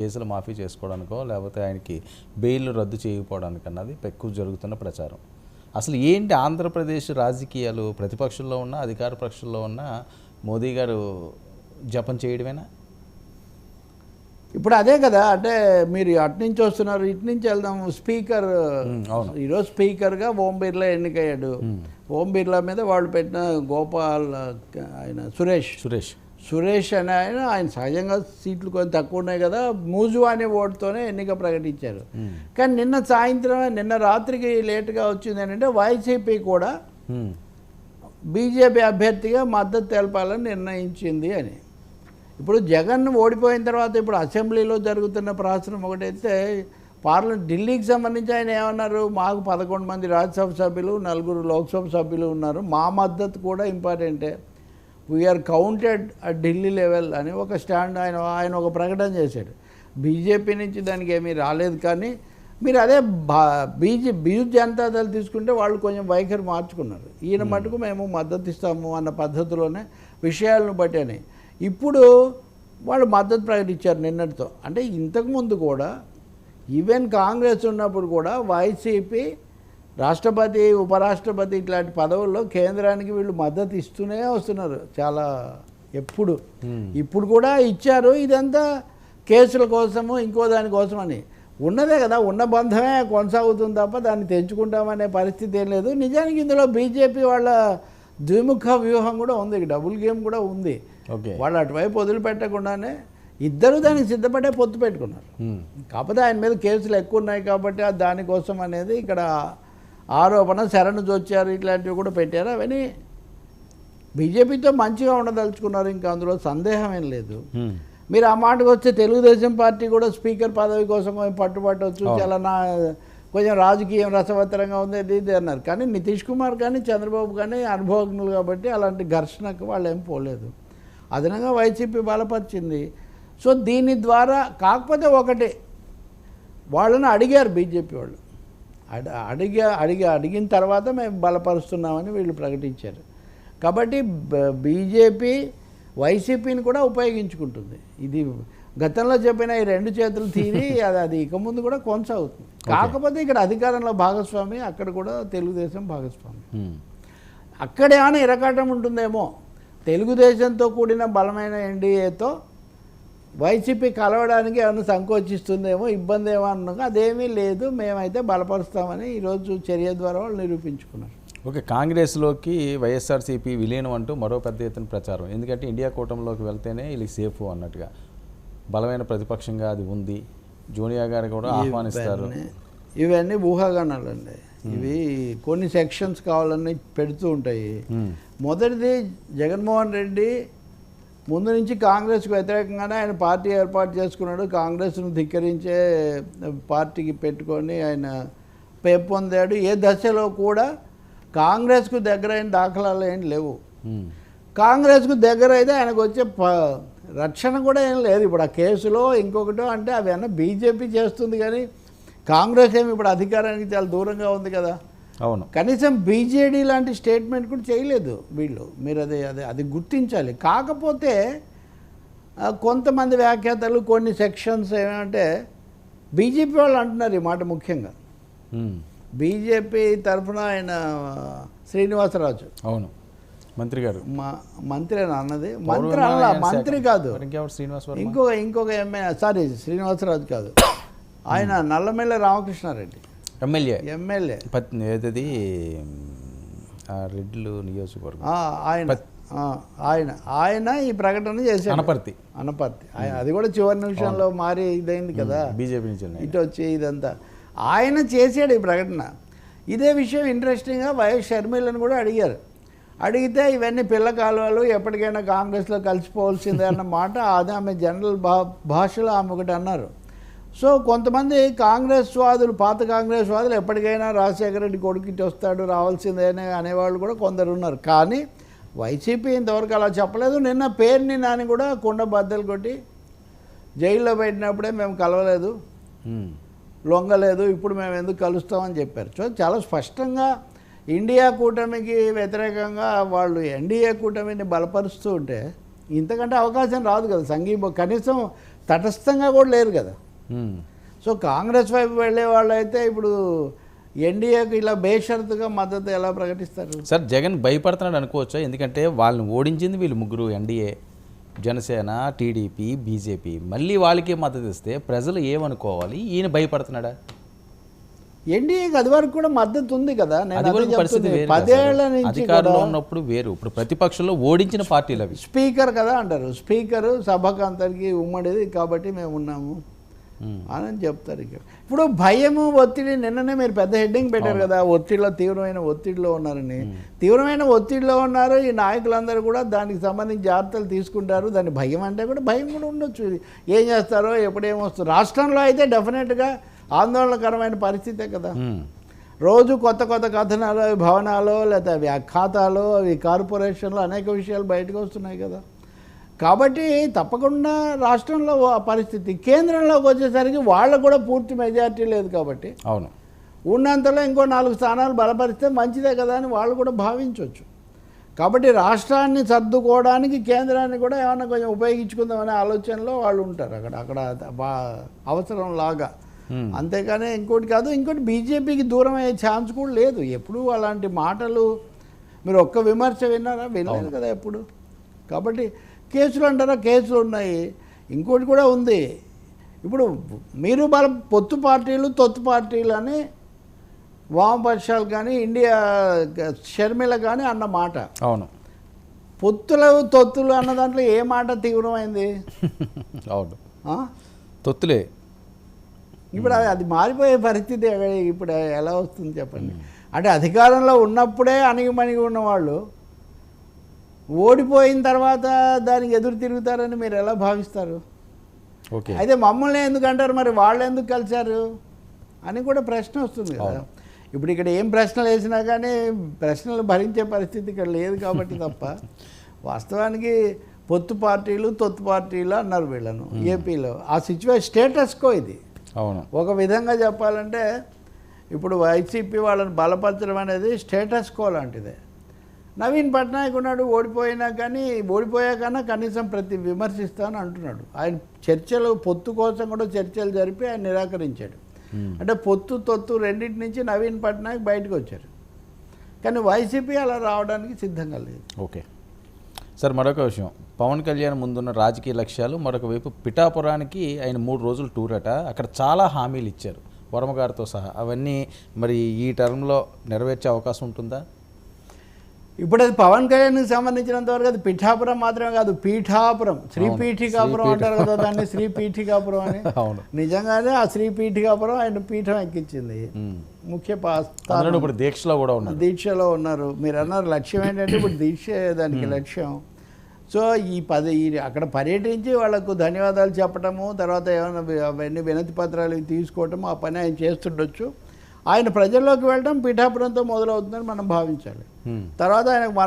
కేసులు మాఫీ చేసుకోవడానికో లేకపోతే ఆయనకి బెయిల్ రద్దు చేయకపోవడానికి అన్నది ఎక్కువ జరుగుతున్న ప్రచారం. అసలు ఏంటి ఆంధ్రప్రదేశ్ రాజకీయాలు? ప్రతిపక్షంలో ఉన్న అధికార పక్షంలో ఉన్న మోదీ గారు జపం చేయడమేనా? ఇప్పుడు అదే కదా అంటే మీరు అటు నుంచి వస్తున్నారు ఇటు నుంచి వెళ్దాం. స్పీకర్. ఈరోజు స్పీకర్గా ఓం బిర్లా ఎన్నికయ్యాడు. ఓం బిర్లా మీద వాళ్ళు పెట్టిన గోపాల్ ఆయన సురేష్. సురేష్. సురేష్ అనే ఆయన ఆయన సహజంగా సీట్లు కొంచెం తక్కువ ఉన్నాయి కదా మూజు అనే ఓటుతోనే ఎన్నిక ప్రకటించారు. కానీ నిన్న సాయంత్రం నిన్న రాత్రికి లేటుగా వచ్చింది ఏంటంటే వైసీపీ కూడా బీజేపీ అభ్యర్థిగా మద్దతు తెలపాలని నిర్ణయించింది అని. ఇప్పుడు జగన్ ఓడిపోయిన తర్వాత ఇప్పుడు అసెంబ్లీలో జరుగుతున్న ప్రహసనం ఒకటైతే పార్లమెంట్ ఢిల్లీకి సంబంధించి ఆయన ఏమన్నారు? మాకు పదకొండు మంది రాజ్యసభ సభ్యులు నలుగురు లోక్సభ సభ్యులు ఉన్నారు. మా మద్దతు కూడా ఇంపార్టెంటే. We're counted at Delhi level అని ఒక స్టాండ్ ఆయన ఆయన ఒక ప్రకటన చేశాడు. బీజేపీ నుంచి దానికి ఏమీ రాలేదు కానీ మీరు అదే బా బీజే బిజు జనతాదళ్ తీసుకుంటే వాళ్ళు కొంచెం వైఖరి మార్చుకున్నారు. ఈయన మటుకు మేము మద్దతు ఇస్తాము అన్న పద్ధతిలోనే విషయాలను బట్టి అని. ఇప్పుడు వాళ్ళు మద్దతు ప్రకటించారు నిన్నటితో. అంటే ఇంతకుముందు కూడా ఈవెన్ కాంగ్రెస్ ఉన్నప్పుడు కూడా వైసీపీ రాష్ట్రపతి ఉపరాష్ట్రపతి ఇట్లాంటి పదవుల్లో కేంద్రానికి వీళ్ళు మద్దతు ఇస్తూనే వస్తున్నారు. చాలా ఎప్పుడు. ఇప్పుడు కూడా ఇచ్చారు. ఇదంతా కేసుల కోసము ఇంకో దానికోసం అని ఉన్నదే కదా. ఉన్న బంధమే కొనసాగుతుంది తప్ప దాన్ని తెంచుకుంటామనే పరిస్థితి ఏం లేదు. నిజానికి ఇందులో బీజేపీ వాళ్ళ ద్విముఖ వ్యూహం కూడా ఉంది. డబుల్ గేమ్ కూడా ఉంది. వాళ్ళు అటువైపు వదిలిపెట్టకుండానే ఇద్దరు దానికి సిద్ధపడే పొత్తు పెట్టుకున్నారు. ఉమ్, కాకపోతే ఆయన మీద కేసులు ఎక్కువ ఉన్నాయి కాబట్టి దానికోసం అనేది ఇక్కడ ఆరోపణ శరణు జొచ్చారు ఇట్లాంటివి కూడా పెట్టారు. అవన్నీ బీజేపీతో మంచిగా ఉండదలుచుకున్నారు ఇంకా అందులో సందేహం ఏం లేదు. మీరు ఆ మాటకు వస్తే తెలుగుదేశం పార్టీ కూడా స్పీకర్ పదవి కోసం పట్టుబట్టవచ్చు చాలా నా కొంచెం రాజకీయం రసవత్తరంగా ఉంది ఇది అన్నారు. కానీ నితీష్ కుమార్ కానీ చంద్రబాబు కానీ అనుభవజ్ఞులు కాబట్టి అలాంటి ఘర్షణకు వాళ్ళు ఏం పోలేదు. అదనంగా వైసీపీ బలపరిచింది. సో దీని ద్వారా కాకపోతే ఒకటి వాళ్ళని అడిగారు బీజేపీ వాళ్ళు. అడిగా అడిగా అడిగిన తర్వాత మేము బలపరుస్తున్నామని వీళ్ళు ప్రకటించారు. కాబట్టి బ- బీజేపీ వైసీపీని కూడా ఉపయోగించుకుంటుంది. ఇది గతంలో చెప్పిన ఈ రెండు చేతులు తీరి అది అది ఇక ముందు కూడా కొనసాగుతుంది. కాకపోతే ఇక్కడ అధికారంలో భాగస్వామి అక్కడ కూడా తెలుగుదేశం భాగస్వామి. అక్కడ ఏమైనా ఇరకాటం ఉంటుందేమో. తెలుగుదేశంతో కూడిన బలమైన ఎన్డీఏతో వైసీపీ కలవడానికి ఏమైనా సంకోచిస్తుందేమో ఇబ్బంది ఏమో అన్నాక అదేమీ లేదు మేమైతే బలపరుస్తామని ఈరోజు చర్య ద్వారా వాళ్ళు నిరూపించుకున్నారు. ఓకే కాంగ్రెస్లోకి వైఎస్ఆర్సీపీ విలీనం అంటూ మరో పెద్ద ఎత్తున ప్రచారం. ఎందుకంటే ఇండియా కూటమిలోకి వెళ్తేనే వీళ్ళకి సేఫ్ అన్నట్టుగా. బలమైన ప్రతిపక్షంగా అది ఉంది. జూనియా గారు కూడా ఆహ్వానిస్తారు. ఇవన్నీ- ఊహాగానాలండి. ఇవి కొన్ని సెక్షన్స్ కావాలని పెడుతూ ఉంటాయి. మొదటిది జగన్మోహన్ రెడ్డి ముందు నుంచి కాంగ్రెస్కు వ్యతిరేకంగానే ఆయన పార్టీ ఏర్పాటు చేసుకున్నాడు. కాంగ్రెస్ను ధిక్కరించే పార్టీకి పెట్టుకొని ఆయన పేపొందాడు ఏ దశలో కూడా కాంగ్రెస్కు దగ్గరైన దాఖలాలు ఏం లేవు. కాంగ్రెస్కు దగ్గర అయితే ఆయనకు వచ్చే ప రక్షణ కూడా ఏం లేదు. ఇప్పుడు ఆ కేసులో ఇంకొకటో అంటే అవన్నీ బీజేపీ చేస్తుంది కానీ కాంగ్రెస్ ఏమి ఇప్పుడు అధికారానికి చాలా దూరంగా ఉంది కదా. అవును. కనీసం బీజేడీ లాంటి స్టేట్మెంట్ కూడా చేయలేదు వీళ్ళు. మీరు అది అది అది గుర్తించాలి. కాకపోతే కొంతమంది వ్యాఖ్యాతలు కొన్ని సెక్షన్స్ ఏమంటే బీజేపీ వాళ్ళు అంటున్నారు ఈ మాట ముఖ్యంగా. బీజేపీ తరఫున ఆయన శ్రీనివాసరాజు. అవును. మంత్రి గారు. మా మంత్రి అని అన్నది. మంత్రి అలా విమానయాన మంత్రి. కాదు. ఇంకొక ఇంకొక ఎమ్మెల్యే సారీ శ్రీనివాసరాజు కాదు. ఆయన నల్లమెల్ల రామకృష్ణారెడ్డి. ఎమ్మెల్యే. ఎమ్మెల్యే. ఏదది? రెడ్లు నియోజకవర్గం. ఆయన. ఆయన. ఆయన ఈ ప్రకటన చేశాడు. అనపర్తి. అనపర్తి. అది కూడా చివరి నిమిషంలో మారి ఇదైంది కదా. బీజేపీ నుంచి. ఇటు వచ్చి ఇదంతా. ఆయన చేసాడు ఈ ప్రకటన. ఇదే విషయం ఇంట్రెస్టింగ్గా వైఎస్ షర్మిలను కూడా అడిగారు. అడిగితే ఇవన్నీ పిల్ల కాలువలు ఎప్పటికైనా కాంగ్రెస్లో కలిసిపోవాల్సిందే అన్న మాట. అది ఆమె జనరల్ భా భాషలో ఆమె ఒకటి అన్నారు. సో కొంతమంది కాంగ్రెస్ వాదులు పాత కాంగ్రెస్ వాదులు ఎప్పటికైనా రాజశేఖర రెడ్డి కొడుకు వస్తాడు రావాల్సిందే అనే అనేవాళ్ళు కూడా కొందరు ఉన్నారు. కానీ వైసీపీ ఇంతవరకు అలా చెప్పలేదు. నిన్న పేరుని నాని కూడా కుండ బద్దలు కొట్టి జైల్లో పెట్టినప్పుడే మేము కలవలేదు. లొంగలేదు. ఇప్పుడు మేము ఎందుకు కలుస్తామని చెప్పారు. సో చాలా స్పష్టంగా ఇండియా కూటమికి వ్యతిరేకంగా వాళ్ళు ఎన్డీఏ కూటమిని బలపరుస్తూ ఉంటే ఇంతకంటే అవకాశం రాదు కదా. సంఘీభ కనీసం తటస్థంగా కూడా లేరు కదా. సో కాంగ్రెస్ వైపు వెళ్ళే వాళ్ళు అయితే ఇప్పుడు ఎన్డీఏకి ఇలా బేషరతుగా మద్దతు ఎలా ప్రకటిస్తారు? సార్ జగన్ భయపడుతున్నాడు అనుకోవచ్చా? ఎందుకంటే వాళ్ళని ఓడించింది వీళ్ళు ముగ్గురు ఎన్డీఏ జనసేన టీడీపీ బీజేపీ. మళ్ళీ వాళ్ళకే మద్దతు ఇస్తే ప్రజలు ఏమనుకోవాలి? ఈయన భయపడుతున్నాడా? ఎన్డీఏకి అది వరకు కూడా మద్దతు ఉంది కదా? నేను పదేళ్ళ. నుంచి అధికారంలో ఉన్నప్పుడు వేరు. ఇప్పుడు ప్రతిపక్షంలో ఓడించిన పార్టీలు అవి. స్పీకర్ కదా అంటారు. స్పీకరు సభకు అంతరికి ఉమ్మడిది కాబట్టి మేము ఉన్నాము. అని చెప్తారు ఇక. ఇప్పుడు భయము ఒత్తిడి నిన్ననే మీరు పెద్ద హెడ్డింగ్ పెట్టారు కదా ఒత్తిడిలో తీవ్రమైన ఒత్తిడిలో ఉన్నారని. తీవ్రమైన ఒత్తిడిలో ఉన్నారు ఈ నాయకులందరూ కూడా దానికి సంబంధించి జాగ్రత్తలు తీసుకుంటారు. దాని భయం అంటే కూడా భయం కూడా ఉండొచ్చు. ఏం చేస్తారో ఎప్పుడు ఏమొస్తుందో రాష్ట్రంలో అయితే డెఫినెట్గా ఆందోళనకరమైన పరిస్థితే కదా. రోజు కొత్త కొత్త కథనాలు భవనాలు లేదా అవి ఖాతాలు అవి కార్పొరేషన్లు అనేక విషయాలు బయటకు వస్తున్నాయి కదా. కాబట్టి తప్పకుండా రాష్ట్రంలో పరిస్థితి కేంద్రంలోకి వచ్చేసరికి వాళ్ళకు కూడా పూర్తి మెజారిటీ లేదు కాబట్టి. అవును. ఉన్నంతలో ఇంకో నాలుగు స్థానాలు బలపరిస్తే మంచిదే కదా అని వాళ్ళు కూడా భావించవచ్చు కాబట్టి రాష్ట్రాన్ని సర్దుకోవడానికి కేంద్రాన్ని కూడా ఏమన్నా కొంచెం ఉపయోగించుకుందామనే ఆలోచనలో వాళ్ళు ఉంటారు అక్కడ. అక్కడ అవసరం లాగా. ఉమ్. అంతేగాని ఇంకోటి కాదు ఇంకోటి బీజేపీకి దూరం అయ్యే ఛాన్స్ కూడా లేదు. ఎప్పుడు అలాంటి మాటలు మీరు ఒక్క విమర్శ విన్నారా? వినలేదు కదా ఎప్పుడు? కాబట్టి కేసులు అంటారా? కేసులు ఉన్నాయి. ఇంకోటి కూడా ఉంది. ఇప్పుడు మీరు బల పొత్తు పార్టీలు తొత్తు పార్టీలు అని వామపక్షాలు కానీ ఇండియా షర్మిల కానీ అన్న మాట. అవును. పొత్తులు తొత్తులు అన్న దాంట్లో ఏ మాట తీవ్రమైంది? అవును? తొత్తులే. ఇప్పుడు అది- అది మారిపోయే పరిస్థితి ఇప్పుడు ఎలా వస్తుంది చెప్పండి? అంటే అధికారంలో ఉన్నప్పుడే అణిగిమణిగి ఉన్నవాళ్ళు ఓడిపోయిన తర్వాత దానికి ఎదురు తిరుగుతారని మీరు ఎలా భావిస్తారు? ఓకే. అయితే మమ్మల్ని ఎందుకు అంటారు? మరి వాళ్ళు ఎందుకు కలిశారు? అని కూడా ప్రశ్న వస్తుంది కదా. ఇప్పుడు ఇక్కడ ఏం ప్రశ్నలు వేసినా కానీ ప్రశ్నలు భరించే పరిస్థితి ఇక్కడ లేదు కాబట్టి తప్ప వాస్తవానికి పొత్తు పార్టీలు తొత్తు పార్టీలు అన్నారు వీళ్ళను ఏపీలో. ఆ సిచ్యువేషన్ స్టేటస్కో ఇది. అవును. ఒక విధంగా చెప్పాలంటే ఇప్పుడు వైసీపీ వాళ్ళని బలపరచడం అనేది స్టేటస్ కో లాంటిదే. నవీన్ పట్నాయక్ ఉన్నాడు ఓడిపోయినా కానీ ఓడిపోయాకన్నా కనీసం ప్రతి విమర్శిస్తాను అంటున్నాడు. ఆయన చర్చలు పొత్తు కోసం కూడా చర్చలు జరిపి ఆయన నిరాకరించాడు. ఉమ్. అంటే పొత్తు తొత్తు రెండింటి నుంచి నవీన్ పట్నాయక్ బయటకు వచ్చారు. కానీ వైసీపీ అలా రావడానికి సిద్ధంగా లేదు. ఓకే. సార్ మరొక విషయం. పవన్ కళ్యాణ్ ముందున్న రాజకీయ లక్ష్యాలు మరొక వైపు పిఠాపురానికి ఆయన మూడు రోజులు టూర్ అట. అక్కడ చాలా హామీలు ఇచ్చారు. వర్మ గారితో సహా. అవన్నీ మరి ఈ టర్మ్లో నెరవేర్చే అవకాశం ఉంటుందా? ఇప్పుడు అది పవన్ కళ్యాణ్కి సంబంధించినంత వరకు అది పిఠాపురం మాత్రమే కాదు పీఠాపురం. శ్రీ అవును. పీఠికాపురం అంటారు కదా దాన్ని శ్రీ పీఠికాపురం అని. అవును. నిజంగానే ఆ శ్రీ పీఠికాపురం ఆయన పీఠం ఎక్కించింది. ముఖ్య ఇప్పుడు దీక్షలో కూడా ఉన్నారు. దీక్షలో ఉన్నారు. మీరు అన్నారు లక్ష్యం ఏంటంటే ఇప్పుడు దీక్ష దానికి లక్ష్యం. సో ఈ పది ఈ అక్కడ పర్యటించి వాళ్ళకు ధన్యవాదాలు చెప్పటము తర్వాత ఏమైనా అవన్నీ వినతి పత్రాలు తీసుకోవటము ఆ పని ఆయన చేస్తుండొచ్చు. ఆయన ప్రజల్లోకి వెళ్ళడం పీఠాపురంతో మొదలవుతుందని మనం భావించాలి. తర్వాత ఆయనకు